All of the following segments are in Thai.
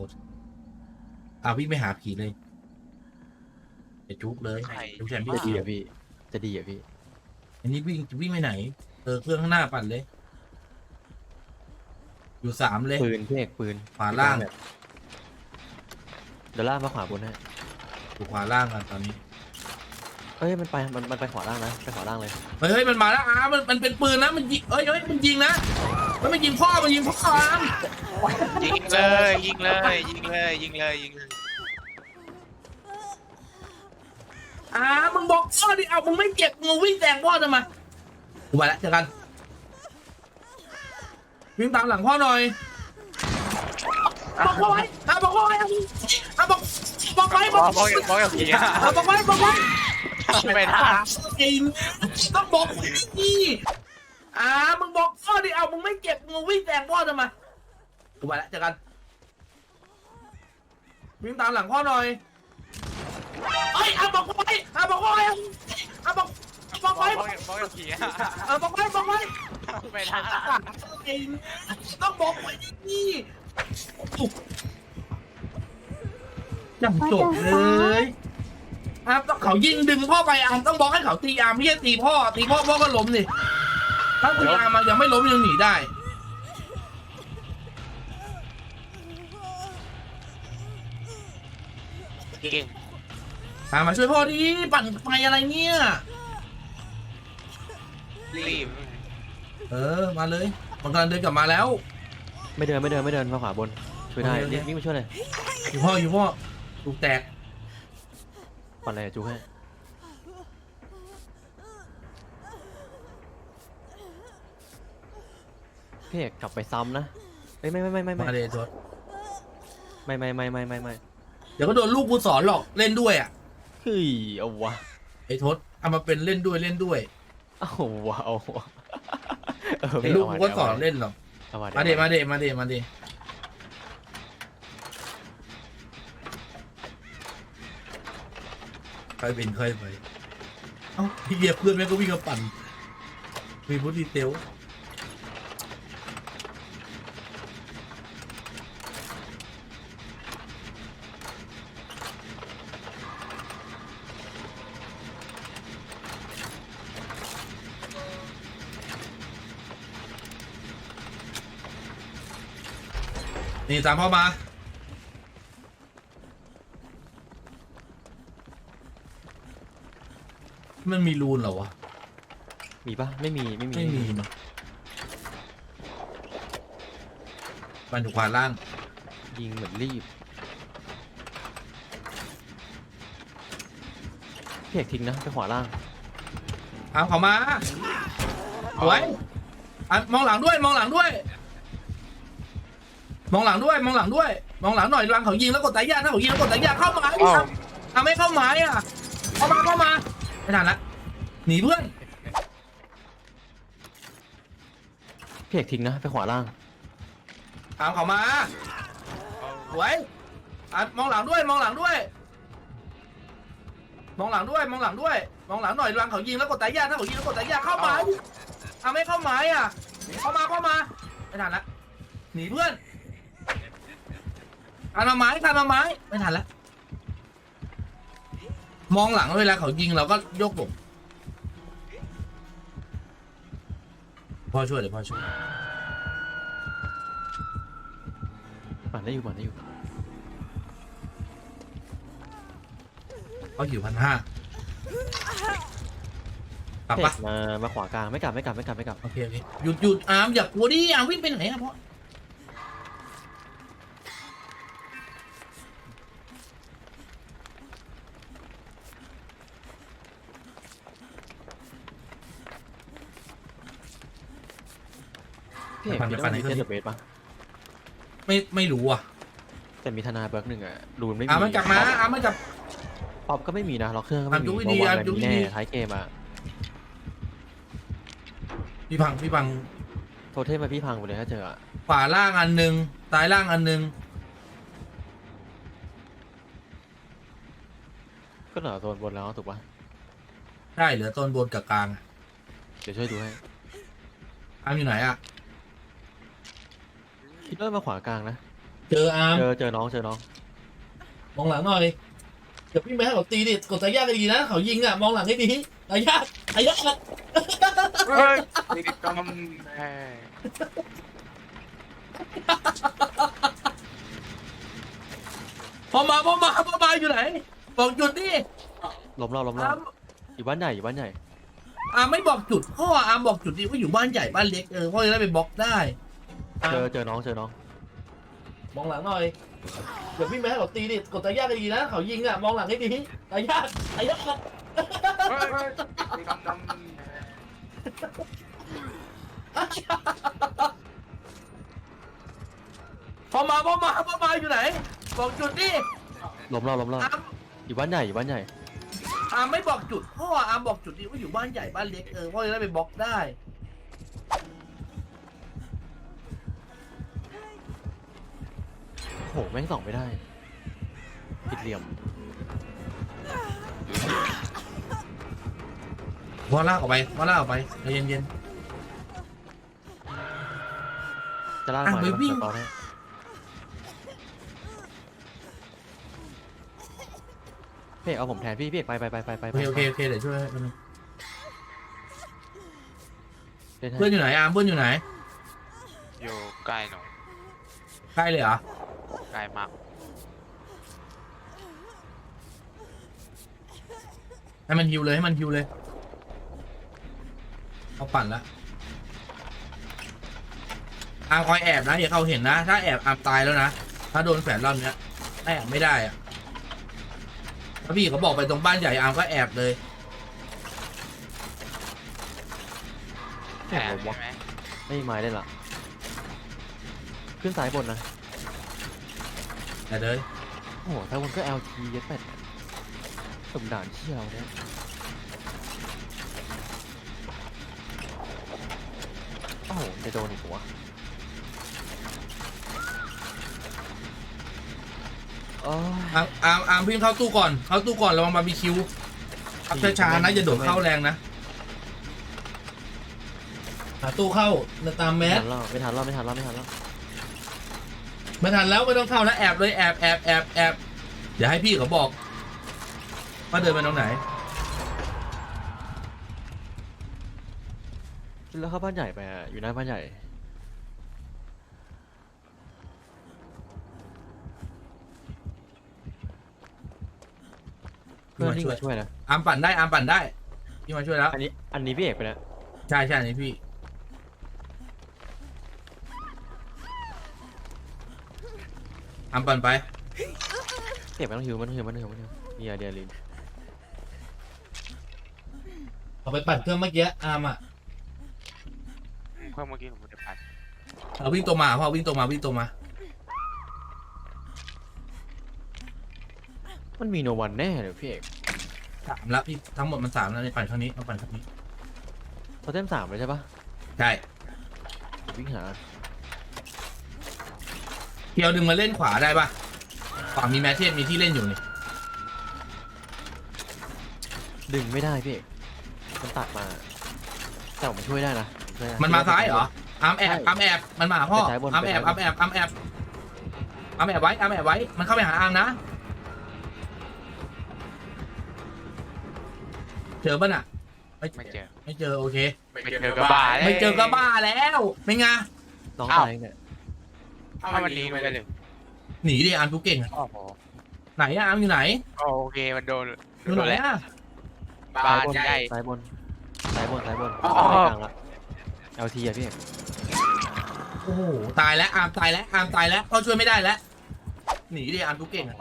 กดอ่าวิ่งไปหาผีเลยไปจุกเลยใครจุกแทนพี่จะดีอะพี่ จะดีอะพี่ อันนี้วิ่งวิ่งไปไหนเออเครื่องข้างหน้าปั่นเลย อยู่สามเลยปืนพี่เอกปืนขวาล่างเดี๋ยวล่างมาขวาบนให้อยู่ขวาล่างกันตอนนี้เอ้ยมันไปมันมันไปขวาล่างนะไปขวาล่างเลย เฮ้ยเฮ้ยมันมาแล้วอามันมันเป็นปืนนะมันยิงเฮ้ยเฮ้ยมันยิงนะ มันไม่ยิงพ่อมันยิงพ่ออามยิงเลยยิงเลยยิงเลยยิงเลยยิงเลยอามึงบอกพ่อดิเอามึงไม่เจ็บมึงวิ่งแซงพ่อทำไมกูไปแล้วเจอกันวิ่งตามหลังพ่อหน่อยบอกพ่อไว้อาบอกพ่อไว้อาบอกบอกไว้บบออกกบอกอย่างบอกอย่างผีอะอาบอกไว้บอกไว้ไม่ได้จริงต้องบอกนี่ อ่ามึงบอกพ่อดิเอามึงไม่เจ็บมึงวิ่งแซงพ่อทำไมกูไปแล้วเจอกันวิ่งตามหลังพ่อหน่อยเอ้ยเอาบอกพ่อไว้อาบอกพ่อไว้อาบอกบอกบอไว้บอกบอกผีอะอาบอกไว้บอกไว้ไม่ได้ต้องบอกไว้นี่ยังจบเลยครับต้องเขายิงดึงพ่อไปอามต้องบอกให้เขาตีอามไม่ใช่ตีพ่อตีพ่อพ่อก็ล้มนี่ ถ้าตีอามมันยังไม่ล้มยังหนีได้เก่งตามมาช่วยพ่อดิปั่นไฟอะไรเนี่ยรีบเออมาเลยมันกำลังเดินกลับมาแล้ว ไม่เดินไม่เดินไม่เดินมาขวาบนช่วยได้โอเคโอเคนี่วิ่งมาช่วยเลยอยู่พ่ออยู่พ่อถูกแตกปั่นอะไรอะจูให้ พี่เอกกลับไปซ้ำนะเอ้ยไม่ไม่ไม่ไม่ไม่มาเลยตัวไม่ไม่ไม่ไม่ไม่ไม่เดี๋ยวก็โดนลูกกูสอนหรอกเล่นด้วยอะเฮ้ยเอาวะไอ้ทศเอามาเป็นเล่นด้วยเล่นด้วยเอาวะเอาวะเออไอ้พี่ลูกเอากูวะก็สอนเล่นหรอกเอาวะมาเดมาเดมาเดมาเดใครเป็นใครไปเอ้าพี่เบียร์เพื่อนแม่งก็วิ่งมาปั่นมีพุทธิเตล นี่ตามพ่อมามันมีรูนเหรอวะ มีปะไม่มีไม่มีไม่มีมั้งมันอยู่ขวาล่าง ยิงเหมือนรีบพี่เอกทิ้งนะไปขวาล่างเอาเขามาเอาไว้อะมองหลังด้วยมองหลังด้วย มองหลังด้วยมองหลังด้วย มองหลังหน่อยหลังเขายิงแล้วกดสายยาถ้าเขายิงแล้วกดสายยาเข้ามาดิอ้าวทำทำไม่เข้าหมายอะเข้ามาเข้ามาไม่ทันละหนีเพื่อนพี่เอกทิ้งนะไปขวาล่างตามเขามาสวยอะมองหลังด้วยมองหลังด้วย มองหลังด้วยมองหลังด้วย มองหลังหน่อยหลังเขายิงแล้วกดสายยาถ้าเขายิงแล้วกดสายยาเข้ามาดิทำไม่เข้าหมายอะเข้ามาเข้ามาไม่ทันละหนีเพื่อน ทันมาไม้ทันมาไม้ไม่ทันละมองหลังเวลาเขายิงเราก็ยกหลบพ่อช่วยเดี๋ยวพ่อช่วยปั่นได้อยู่ปั่นได้อยู่เขาหิวพันห้ากลับพี่เอปะกมามาขวากลางไม่กลับไม่กลับไม่กลับไม่กลับ โอเคโอเคหยุดหยุดอาร์มอย่ากลัวดิอาร์มวิ่งไปไหนอะพ่อ พี่เอกมีต้องมีเซนเดอร์เบสปะไม่ไม่รู้อะแต่มีธนาเบิร์กหนึ่งอะรูนไม่มีอาร์มมันกลับมาอาร์มมันกลับ ป๊อปก็ไม่มีนะล็อกเครื่องก็ไม่อะดูมีดีเพราะว่าอะมันดูมีดี แน่ท้ายเกมอะพี่พังพี่พังโทเทมมาพี่พังไปเลยถ้าเจออะขวาล่างอันหนึ่งซ้ายล่างอันหนึ่งก็เหลือโซนบนแล้วถูกปะใช่เหลือต้นบนกับกลางอะเดี๋ยวช่วยดูให้อาร์มอยู่ไหนอะ คิดว่ามาขวากลางนะ เจออาร์มเจอเจอน้องเจอน้อง มองหลังหน่อยเดี๋ยวพี่ไม่ให้เขาตีดิกดตายากดีๆนะ เขายิงอะมองหลังให้ดีตายากตายาก เฮ้ยติดกำแพงพอมาพอมาพอมาอยู่ไหน บอกจุดดิล้มเราล้มเราอาร์มอยู่บ้านใหญ่อยู่บ้านใหญ่อาร์มไม่บอกจุดพ่ออาร์มบอกจุดดิว่าอยู่บ้านใหญ่บ้านเล็กเออพ่อจะได้ไปบล็อกได้อา เจร์อมเจอน้องเจอน้องมองหลังหน่อยเดี๋ยวพี่ไม่ให้เขาตีดิกดตายากดีๆนะเขายิงอะมองหลังให้ดีตายากตายาก เฮ้ยเฮ้ยติดกำแพงพอมาพอมาพอมาอยู่ไหน บอกจุดดิล้มเราล้มเราอาร์มอยู่บ้านใหญ่อยู่บ้านใหญ่อาร์มไม่บอกจุดพ่ออาร์มบอกจุดดิว่าอยู่บ้านใหญ่บ้านเล็กเออพ่อจะได้ไปบล็อกได้ หแม่งส่องไม่ได้ ผิดเหลี่ยมพ่อลากออกไปพ่อลากออกไปใจเย็น จะลากอะมาไปเดี๋ยววิ่งจะตอนให้พี่เอกเอาผมแทนพี่พี่เอกไปไปไปไปไปๆโอเคโอเคโอเคเดี๋ยวช่วยให้แป๊บนึงเล่นให้ เพื่อนอยู่ไหนอาร์มเพื่อนอยู่ไหนอยู่ใกล้หนูใกล้เลยเหรอใก ล้มากให้มันฮิวเลยให้มันฮิวเลยเขาปั่นละอาร์มคอยแอบนะอย่าเขาเห็นนะ ถ้าแอบอาร์มตายแล้วนะ ถ้าโดนแฝดรอบเนี้ยแอบไม่ได้อะถ้าพี่เขาบอกไปตรงบ้านใหญ่อาร์มก็แอบเลยแผลใช่ไหมไม่มีไม้ได้ละขึ้นสายบนนะ แต่เลยโอ้โหถ้าวนก็ LT เย็ดเป็ดสมด่านที่เราเนี่ยโอ้โหจะโดนอีกหัวโอ้ยอาร์มอาร์มอาร์มวิ่งเข้าตู้ก่อน เข้าตู้ก่อนระวังบาร์บีคิวขับช้าๆนะอย่าโดดเข้าแรงนะหาตู้เข้าตามแมไม่ส ทันแล้วไม่ทันแล้วไม่ทันแล้วไม่ทันแล้ว ไม่ทันแล้วไม่ต้องเข้าแล้วแอบเลยแอบแอบแอบแอบเดี๋ยวให้พี่เขาบอกว่าเดินไปตรงไหนแล้วเข้าบ้านใหญ่ไปอะอยู่หน้าบ้านใหญ่เพื่อนที่มาช่วยนะอาร์มปั่นได้อาร์มปั่นได้ พี่มาช่วยแล้วอันนี้อันนี้พี่เอกไปนะใช่ใช่อันนี้พี่ อาร์มปั่นไปเอกไม่ต้องหิวไม่ต้องหิวไม่ต้องหิวไม่ต้องหิวมีอะเดียลินเอาไปปั่นเครื่องเมื่อกี้อาร์มอะเพิ่มเมื่อกี้หนูไม่ได้พันเอาวิ่งตัวมาพ่อวิ่งตัวมาวิ่งตัวมา มันมีโนวันแน่เลยพี่เอกสามแล้วพี่ทั้งหมดมันสามแล้วในปั่นครั้งนี้เอาปั่นครั้งนี้โทเทมสามเลยใช่ปะใช่ วิ่งหา เกียวดึงมาเล่นขวาได้ปะขวามีแมทเทสมีที่เล่นอยู่นี่ดึงไม่ได้พี่เอกมันตัดมา แต่ผมช่วยได้นะผช่วยได้ มันมาซ้ายเหรออาร์มแอบอาร์มแอบมันมาหาพ่อไปซ้ายบนอาร์มแอบไปซ้าอายร์มแอบอาร์มแอบอาร์มแอบไว้อาร์มแอบไว้มันเข้าไปหาอาร์มนะเจอป่ะน่ะไม่เจอ ไม่เจอโอเค ไม่เจอกระบาดไม่เจอก็บ้าแล้วเป็นไงน้องอ้าว ตายเนี่ย ถ้ามันดีมันจะเลยหนีดิอาร์มทุกเก่งอะโอ้โหไหนอะอาร์มอยู่ไหนโอเคมันโดนอยู่ไหนอะบ้านใหญ่ ซ้ายบนซ้ายบนซ้ายบนอ๋อ ซ้ายกลางละ LT อะพี่เอกโอ้โหตายแล้วอาร์มตายแล้วอาร์มตายแล้วก็ช่วยไม่ได้แล้วหนีดิอาร์มทุกเก่งอะ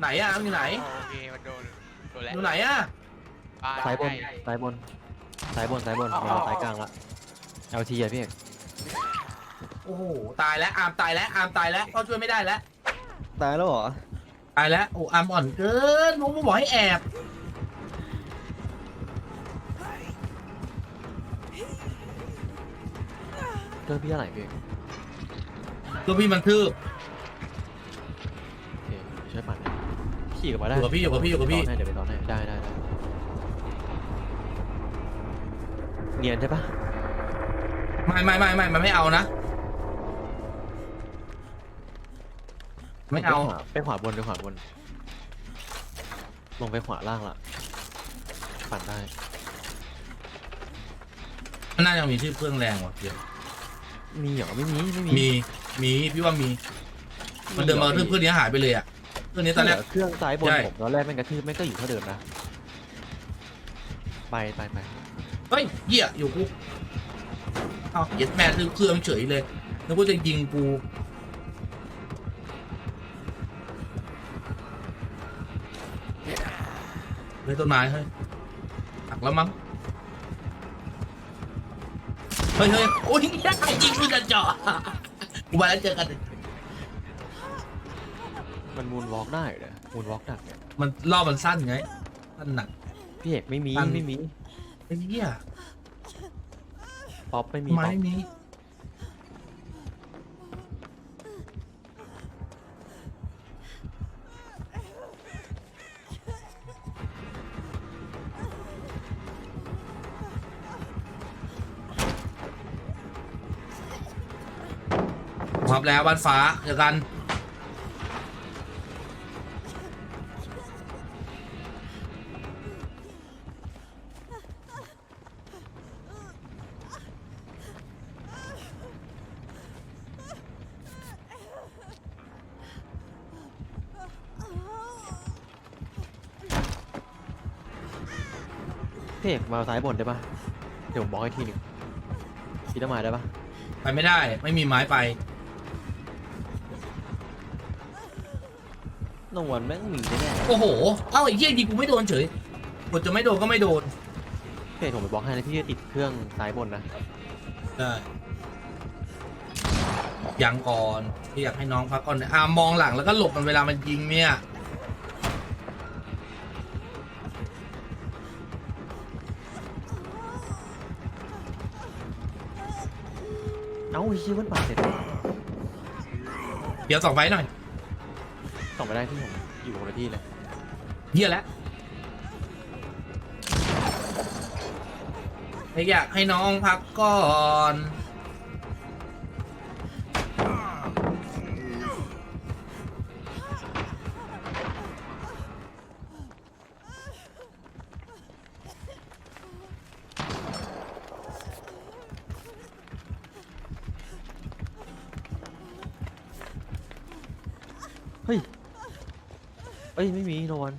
ไหนอะอาร์มอยู่ไหนโอเคมันโดนโดนแล้วอยู่ไหนอะบ้านซ้ายบนใหญ่ซ้ายบนซ้ายบนซ้ายบนอ๋อไม่เอาซ้ายกลางละ LT อะพี่เอก โอ้โหตายแล้วอาร์มตายแล้วอาร์มตายแล้วก็ช่วยไม่ได้แล้วตายแล้วเหรอตายแล้วโอ้อาร์มอ่อนเกินผมบอกให้แอบเจอพี่อะไรพี่เอกตัวพี่มันทืบโอเคช่วยปั่นให้ขี่กลับมาอได้ยู่กับพี่อยู่กับพี่อยู่กับพี่ เดี๋ยวไปตอนให้เดี๋ยวไปตอนให้ได้ได้ได้เนียนใช่ปะไม่ไม่ไม่ไม่มันไม่เอานะ ไม่เอาไปขวาไปขวาบนไปขวาบน ลงไปขวาล่างละปั่นได้ มันน่าจะมีชื่อเครื่องแรงว่ะเดี๋ยวมีเหรอไม่มีไม่มีมีมีพี่ว่ามี มันเดินมาเรื่องเพื่อนนี้หายไปเลยอะเพื่อนนี้ตอนแรก เครื่องซ้ายบนใช่ ผมตอนแรกแม่งกระทืบแม่งก็อยู่เท่าเดิมนะ ไปไปไปเฮ้ยเหี้ยอยู่กูเอาเย็ดแม่ลืมเครื่องเฉยเลยนึกว่าจะยิงกู เลยต้นไม้เฮ้ยหักแล้วมั้งเฮ้ยเฮ้ยโอ้ยยากยิงกูจะเจาะกูมาแล้วเจอกัน มันมูนวอล์กได้เหรอมูนวอล์กดักเนี่ยมันรอบมันสั้นไงสั้นหนัก พี่เอกไม่มีปั่นไม่มีไอ้เหี้ยป๊อปไม่มีไม้ป๊อปนี้พร้ อมแล้วบ้านฟ้าเจอกันพี่เอกมาซ้ายบนได้ปะเดี๋ยวผมบอกให้ทีหนึ่งพี่ต้องมาได้ปะไปไม่ได้ไม่มีไม้ไป น้องวันแม่งมีแน่โอ้โห เอ้าไอ้เหี้ยยิงกูไม่โดนเฉยกดจะไม่โดนก็ไม่โดนๆพี่เอกผมไปบล็อกให้นะพี่จะติดเครื่องซ้ายบนนะ ได้ยังก่อนพี่อยากให้น้องพักก่อนอ่ามองหลังแล้วก็หลบมันเวลามันยิงเนี่ยเอ้าไอ้เชี่ยมันปั่นเสร็จแล้วเดี๋ยวส่องไฟหน่อย ส่งไปได้ที่ผมอยู่คนละที่เลยเฮียแล้วอยากให้น้องพักก่อน เฮ้ย เอ้ย ไม่มีโนวัน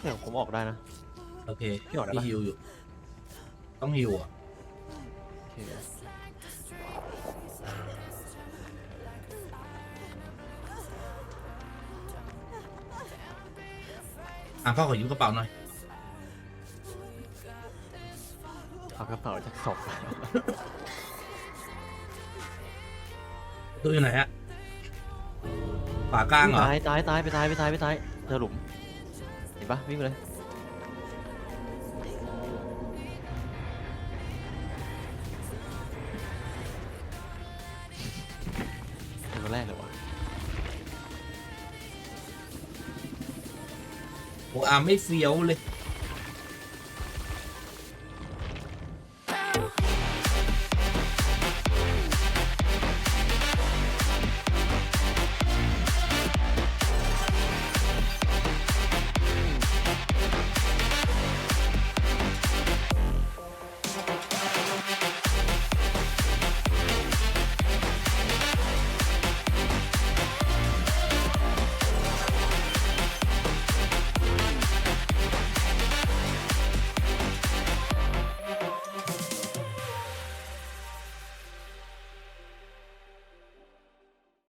เดี๋ยวผมออกได้นะ โอเคพี่ออกได้ปะ ฮิวอยู่ ต้องฮิวอะ โอเคอะพ่อขอยืมกระเป๋าหน่อย เอากระเป๋าจากศพตัวอยู่ไหนฮะฝากลางเหรอ ตายตายตายไปตายไปตายไปตายเจอหลุม เห็นปะวิ่งไปเลย เป็นคนแรกเลยวะโอ้อาร์มไม่เฟี้ยวเลย